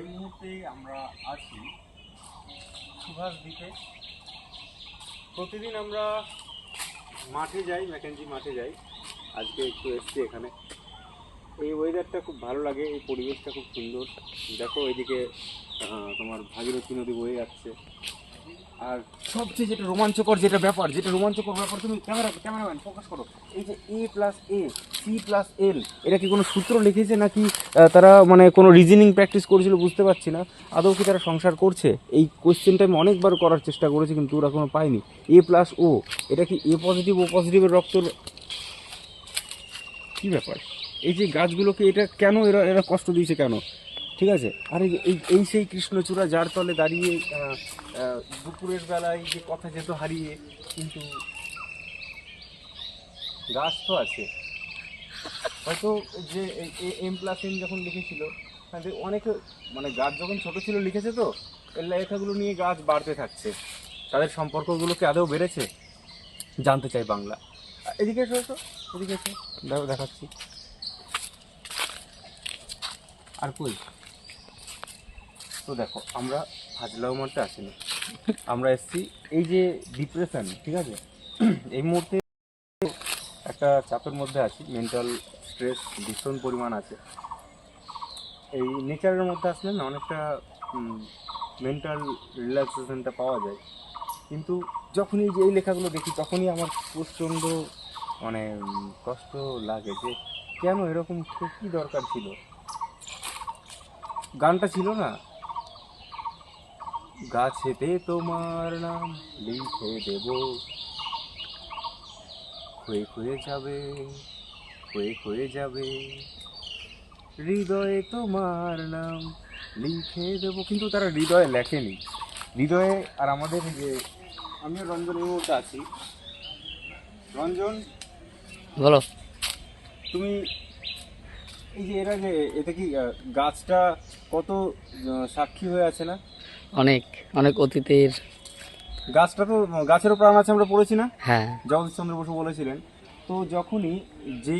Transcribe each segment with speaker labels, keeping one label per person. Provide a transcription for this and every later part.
Speaker 1: মুহূর্তে আমরা আছি সুভাষ দ্বীপে। প্রতিদিন আমরা মাঠে যাই ম্যাকেঞ্জি মাঠে যাই। আজকে একটু এসছি এখানে। এই ওয়েদারটা খুব ভালো লাগে, এই পরিবেশটা খুব সুন্দর। দেখো এইদিকে তোমার ভাগীরথী নদী বয়ে যাচ্ছে। আর সবচেয়ে যেটা রোমাঞ্চকর যেটা ব্যাপার, যেটা রোমাঞ্চকর ব্যাপার তুমি ক্যামেরা, ক্যামেরাম্যান ফোকাস করো। এই যে A plus A C plus L এটা কি কোনো সূত্র লিখেছে নাকি তারা মানে কোনো রিজনিং প্র্যাকটিস করেছিল বুঝতে পারছি না। আদৌ কি তারা সংসার করছে? এই কোয়েশ্চেনটা আমি অনেকবার করার চেষ্টা করেছি, কিন্তু ওরা কোনো পাইনি এ প্লাস ও এটা কি এ পজিটিভ ও পজিটিভের রক্ত? কী ব্যাপার? এই যে গাছগুলোকে এটা কেন এরা এরা কষ্ট দিয়েছে কেন? ঠিক আছে? আর এই এই সেই কৃষ্ণচূড়া যার তলে দাঁড়িয়ে দুপুরের বেলায় যে কথা যেত হারিয়ে, কিন্তু গাছ তো আছে। হয়তো যে এম প্লাস এম যখন লিখেছিল অনেকে মানে গাছ যখন ছোট ছিল লিখেছে তো, এর লেখাগুলো নিয়ে গাছ বাড়তে থাকছে। তাদের সম্পর্কগুলোকে আদৌ বেড়েছে? জানতে চাই বাংলা। এদিকে এসো এসো, এদিকে দেখাচ্ছি। আর কই? তো দেখো, আমরা হাজলাও মারতে আসিনি। আমরা এসেছি এই যে ডিপ্রেশন ঠিক আছে? এই মুহূর্তে একটা চাপের মধ্যে আছি মেন্টাল স্ট্রেস ভীষণ পরিমাণ আছে। এই নেচারের মধ্যে আসলে না অনেকটা মেন্টাল রিল্যাক্সেশনটা পাওয়া যায়। কিন্তু যখনই যে এই লেখাগুলো দেখি, তখনই আমার প্রচণ্ড মানে কষ্ট লাগে যে কেন এরকম কী দরকার ছিল? গানটা ছিল না গাছেতে তোমার নাম লিখে দেব। ক্ষয়ে ক্ষয়ে যাবে ক্ষয়ে ক্ষয়ে যাবে। হৃদয়ে তোমার নাম লিখে দেব। কিন্তু তারা হৃদয়ে লেখেনি। হৃদয়ে আর আমাদের যে আমিও রঞ্জন এই মুহূর্তে আছি। রঞ্জন
Speaker 2: বলো।
Speaker 1: তুমি এই যে এরা যে এটা কি গাছটা কত সাক্ষী হয়ে আছে না?
Speaker 2: অনেক অনেক অতীতের
Speaker 1: গাছটা তো গাছেরও প্রাণ আছে আমরা পড়েছি না?
Speaker 2: হ্যাঁ।
Speaker 1: জগদীশচন্দ্র বসু বলেছিলেন। তো যখনই যে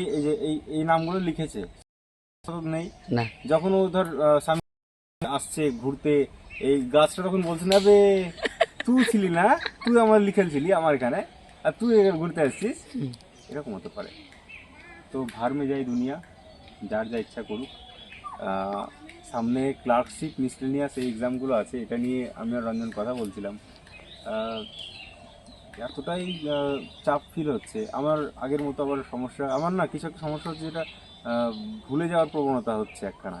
Speaker 1: এই এই নামগুলো লিখেছে নেই।
Speaker 2: না।
Speaker 1: যখন ও ধর স্বামী আসছে ঘুরতে এই গাছটা তখন বলছে না বে তুই ছিলি না? তুই আমার লিখেছিলি আমার এখানে। আর তুই এখানে ঘুরতে আসছিস? এরকম হতে পারে। তো ভার্মে যাই দুনিয়া যার যা ইচ্ছা করুক। সামনে ক্লার্কশিপ, মিসলেনিয়াস এই এক্সামগুলো আছে, এটা নিয়ে আমি আর রঞ্জন কথা বলছিলাম। এতটাই চাপ ফিল হচ্ছে। আমার আগের মতো আবার সমস্যা, আমার না কিছু একটা সমস্যা হচ্ছে যেটা ভুলে যাওয়ার প্রবণতা হচ্ছে একখানা।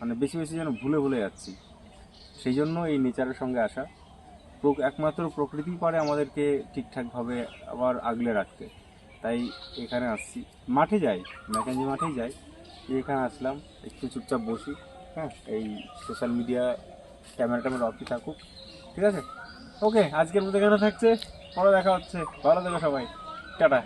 Speaker 1: মানে বেশি বেশি যেন ভুলে ভুলে যাচ্ছি। সেই জন্য এই নেচারের সঙ্গে আসা। একমাত্র প্রকৃতি পারে আমাদেরকে ঠিকঠাকভাবে আবার আগলে রাখতে। তাই এখানে আসছি। মাঠে যাই, ম্যাকেঞ্জি মাঠেই যাই। এখানে আসলাম, একটু চুপচাপ বসি হ্যাঁ এই সোশ্যাল মিডিয়া ক্যামেরা ট্যামেরা অফিস থাকুক, ঠিক আছে? ওকে আজকের মধ্যে এখানে থাকছে, পরে দেখা হচ্ছে, ভালো থেকো সবাই, টাটা।